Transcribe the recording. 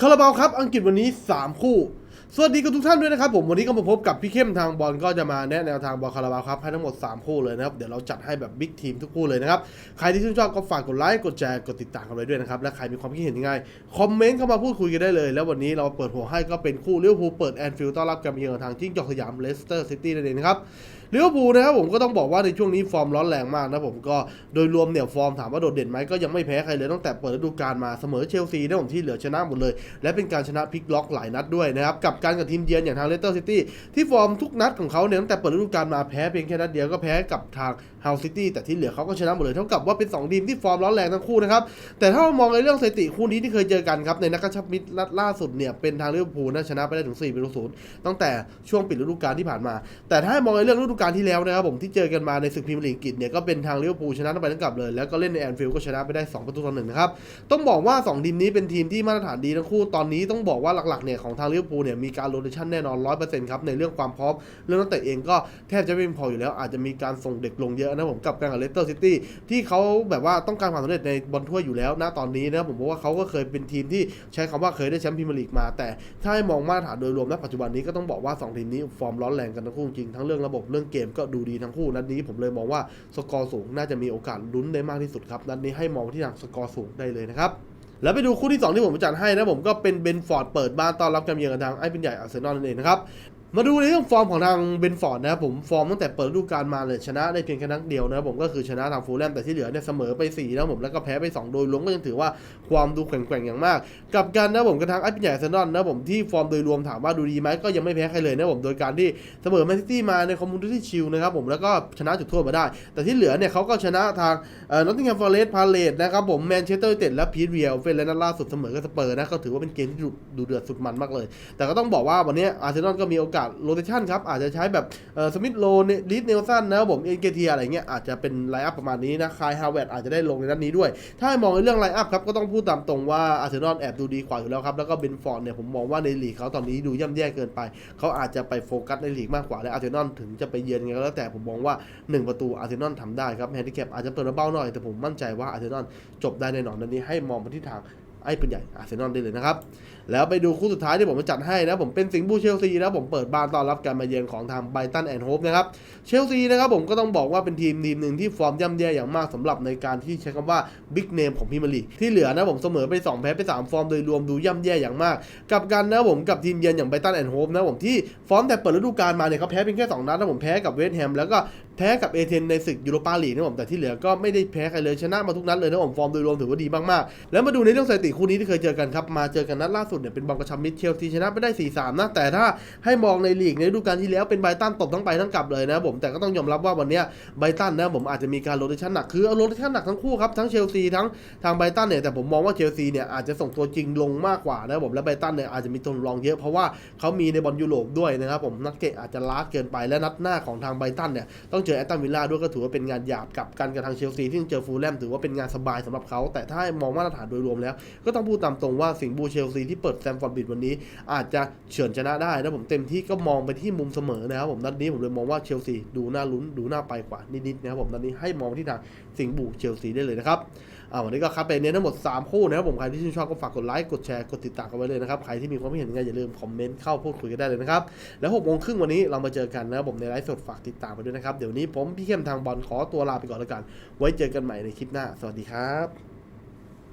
คาราบาวครับ อังกฤษวันนี้ 3 คู่ สวัสดีกับทุกท่านด้วยนะครับผมวันนี้ก็มาพบกับพี่เข้มทางบอลก็จะมาแนะแนวทางบอลคาราบาวครับให้ทั้งหมด 3 คู่เลยนะครับเดี๋ยวเราจัดให้แบบบิ๊กทีมทุกคู่เลยนะครับใครที่ชื่นชอบก็ฝากกดไลค์กดแชร์กดติดตามกันไว้ด้วยนะครับและใครมีความคิดเห็นยังไงคอมเมนต์เข้ามาพูดคุยกันได้เลย แล้ววันนี้เราเปิดหัวให้ก็เป็นคู่เลิเวอร์พูเปิดแอนฟิลด์ต้อนรับการมาเยือนทางจิ้งจอกสยามเลสเตอร์ซิตี้นั่นเองนะครับเลิเวอร์พูนะครับผมก็ต้องบอกว่าในช่วงนี้ฟอร์มร้อนแรงมากนะผมก็โดยรวมเนี่ยฟอร์มถามว่าโดดเด่นไหมก็ยังไม่แพ้ใครเลยตั้งแต่เปิดฤดูกาลมาเสมอเชลซีนะผมที่เหลือชนะหมดเลย และเป็นการชนะพลิกล็อกหลายนัดด้วยนะครับกับการกับทีมเยือนอย่างทางเลสเตอร์ซิตี้ที่ฟอร์มทุกนัดของเขาเนี่ยตั้งแต่เปิดฤดูกาลมาแพ้เพียงแค่นัดเดียวก็แพ้กับทางเฮาซิตี้แต่ที่เหลือเขาก็ชนะหมดเลยเท่ากับว่าเป็นสองทีมที่ฟอร์มร้อนแรงทั้งคู่นะครับแต่ถ้าเรามองในเรื่องสถิติคู่นี้ที่เคยเจอกันครับในนัดกระชับมิตรนัดล่าสุดเนี่ยเป็นทางลิเวอร์พูลนะชนะไปได้ถึง4เป็นศูนย์ตั้งแต่ช่วงปิดฤดูกาลที่ผ่านมา แต่ถ้ามองในเรื่องฤดูกาลที่แล้วนะครับผมที่เจอกันมาในศึกพรีเมียร์ลีกอังกฤษเนี่ยก็เป็นทางลิเวอร์พูลชนะไปทั้งกลับเลย แล้วก็เล่นในแอนฟิลด์ก็ชนะไปได้ 2 ประตูต่อหนึ่งนะครับต้องบอกว่า2ทีมนี้เป็นทีมที่มาตรฐานดีทั้งคู่ตอนนี้ต้องบอกว่าหลักๆเนี่ยของทางลิเวอร์พูลเนี่ยมีการโรเตชันแน่นอน100%ครับในเรื่องความพร้อมเรื่องนักเตะเองก็แทบจะไม่พออยู่แล้ว อาจจะมีการส่งเด็กลงเยอะนะผมกับการกับเลสเตอร์ซิตี้ที่เขาแบบว่าต้องการความสำเร็จในบอลถ้วยอยู่แล้วณตอนนี้นะผมบอกว่าเขาก็เคยเป็นทีมที่ใช้คำว่าเคยได้แชมป์พรีเมียร์ลีกมา แต่ถ้าให้มองมาตรฐานโดยรวมณปัจจุบันนี้ก็ต้องบอกว่าสองทีมนี้ฟอร์มร้อนแรงกันทั้งคู่จริงทั้งเรื่องระบบเรื่องเกมก็ดูดีทั้งคู่นัดนี้ผมเลยมองว่าสกอร์สูงน่าจะมีโอกาสลุ้นได้มากที่สุดครับนัดนี้ให้มองที่ทางสกอร์สูงได้เลยนะครับ แล้วไปดูคู่ที่ 2 ที่ผมจัดให้นะผมก็เป็นเบนฟอร์ดเปิดบ้านต้อนรับการเยือนกับทางไอ้เป็นใหญ่อาร์เซนอลนั่นเองนะครับ มาดูในเรื่องฟอร์มของทางเบนฟอร์ดนะครับผมฟอร์มตั้งแต่เปิดฤดูกาลมาเลยชนะได้เพียงแค่นัดเดียวนะครับผมก็คือชนะทางฟูลแลมแต่ที่เหลือเนี่ยเสมอไป4นะครับผมแล้วก็แพ้ไป 2 โดยรวมก็ยังถือว่าความดูแกว่งๆอย่างมาก กับการนะครับผมกับทางไอ้ป็นใหญ่อาร์เซนอลนะครับผมที่ฟอร์มโดยรวมถามว่าดูดีไหมก็ยังไม่แพ้ใครเลยนะครับผมโดยการที่เสมอแมนซิตี้มาในคอมมูนิตี้ชิลนะครับผมแล้วก็ชนะจุดโทษมาได้ แต่ที่เหลือเนี่ยเขาก็ชนะทางเอ่อนอตติงแฮมฟอร์เรสต์พาเลตนะครับผมแมนเชสเตอร์เต็ดและพีทเรียลเฟนและนัดล่าสุดเสมอกับสเปอร์นะก็ถือว่าเป็นเกมที่ดูเดือดสุดมันมากเลย แต่ก็ต้องบอกว่าวันนี้อาร์เซนอลก็มีโอกาสโรเตชันครับ อาจจะใช้แบบสมิธโลลิสเนลสันนะครับผมเอ็นเกทีอะไรเงี้ยอาจจะเป็นไลน์อัพประมาณนี้นะคายฮาวเวร์ดอาจจะได้ลงในนัดนี้ด้วย ถ้ามองในเรื่องไลน์อัพครับก็ต้องพูดตามตรงว่าอาร์เซนอลแอบดูดีกว่าอยู่แล้วครับ แล้วก็เบนฟอร์ดเนี่ยผมมองว่าในลีกเขาตอนนี้ดูย่ำแย่เกินไป เขาอาจจะไปโฟกัสในลีกมากกว่าและอาร์เซนอลถึงจะไปเยือนไงก็แล้วแต่ผมมองว่า 1 ประตูอาร์เซนอลทำได้ครับแฮนดิแคปอาจจะเปิดมาเบ้าหน่อยแต่ผมมั่นใจว่าอาร์เซนอลจบได้แน่นอนนัดนี้ให้มองไปที่ทาง ไอ้ปืนใหญ่อาร์เซนอลได้เลยนะครับ แล้วไปดูคู่สุดท้ายที่ผมมาจัดให้นะ ผมเป็นสิงห์บูเชลซีนะผมเปิดบ้านต้อนรับการมาเยือนของทางไบตันแอนด์โฮปนะครับ เชลซีนะครับผมก็ต้องบอกว่าเป็นทีมทีมหนึ่งที่ฟอร์มย่ำแย่อย่างมากสำหรับในการที่ใช้คำว่าบิ๊กเนมของพรีเมียร์ลีที่เหลือนะผมเสมอไป 2 แพ้ไป 3 ฟอร์มโดยรวมดูย่ำแย่อย่างมาก กับกันนะผมกับทีมเยือนอย่างไบตันแอนด์โฮปนะผมที่ฟอร์มแต่เปิดฤดูกาลมาเนี่ยเขาแพ้เพียงแค่สองนัดนะผมแพ้กับเวสต์แฮมแล้วก็ แพ้กับเอเธนในศึกยูโรปาลีกนะผมแต่ที่เหลือก็ไม่ได้แพ้ใครเลยชนะมาทุกนัดเลยนะผมฟอร์มโดยรวมถือว่าดีมากๆแล้วมาดูในเรื่องสถิติคู่นี้ที่เคยเจอกันครับมาเจอกันนัดล่าสุดเนี่ยเป็นบอลกระชับมิตรเชลซีชนะไปได้ 4-3 นะแต่ถ้าให้มองในลีกในฤดูกาลที่แล้วเป็นไบตันตบทั้งไปทั้งกลับเลยนะผมแต่ก็ต้องยอมรับว่าวันนี้ไบตันนะผมอาจจะมีการโรเตชันหนักคือเอาโรเตชันหนักทั้งคู่ครับทั้งเชลซีทั้งทางไบตันเนี่ยแต่ผมมองว่าเชลซีเนี่ยอาจจะส่งตัวจริงลงมากกว่านะผมและไบตันเนี่ยอาจจะมีตัวรองเยอะเพราะว่าเขามีในบอลยุโรปด้วยนะครับผมนักเตะอาจจะล้าเกินไปและนัดหน้าของทางไบตันเนี่ยต้องเจจอแอตตันวิลล่าด้วยก็ถือว่าเป็นงานหยาบกับกันกับทางเชลซีที่เจอฟูลแลมถือว่าเป็นงานสบายสำหรับเขาแต่ถ้ามองมาตรฐานโดยรวมแล้ว ก็ต้องพูดตามตรงว่าสิงห์บูเชลซีที่เปิดแซมฟอร์ดบิดวันนี้ อาจจะเฉือนชนะได้นะผมเต็มที่ก็มองไปที่มุมเสมอนะครับผมนัดนี้ผมเลยมองว่าเชลซีดูน่าลุ้นดูน่าไปกว่านิดๆนะครับผมนัดนี้ให้มองไปที่ทางสิงห์บูเชลซีได้เลยนะครับ อ่าวันนี้ก็คัดไปเน้นทั้งหมด 3 คู่นะครับผมใครที่ชื่นชอบก็ฝากกดไลค์กดแชร์กดติดตามกันไว้เลยนะครับใครที่มีความคิดเห็นยังไงอย่าลืมคอมเมนต์เข้าพูดคุยกันได้เลยนะครับแล้วหกโมงครึ่งวันนี้เรามาเจอกันนะครับผมในไลฟ์สดฝากติดตามไปด้วยนะครับเดี๋ยวนี้ผมพี่เข้มทางบอลขอตัวลาไปก่อนแล้วกัน ไว้เจอกันใหม่ในคลิปหน้า สวัสดีครับ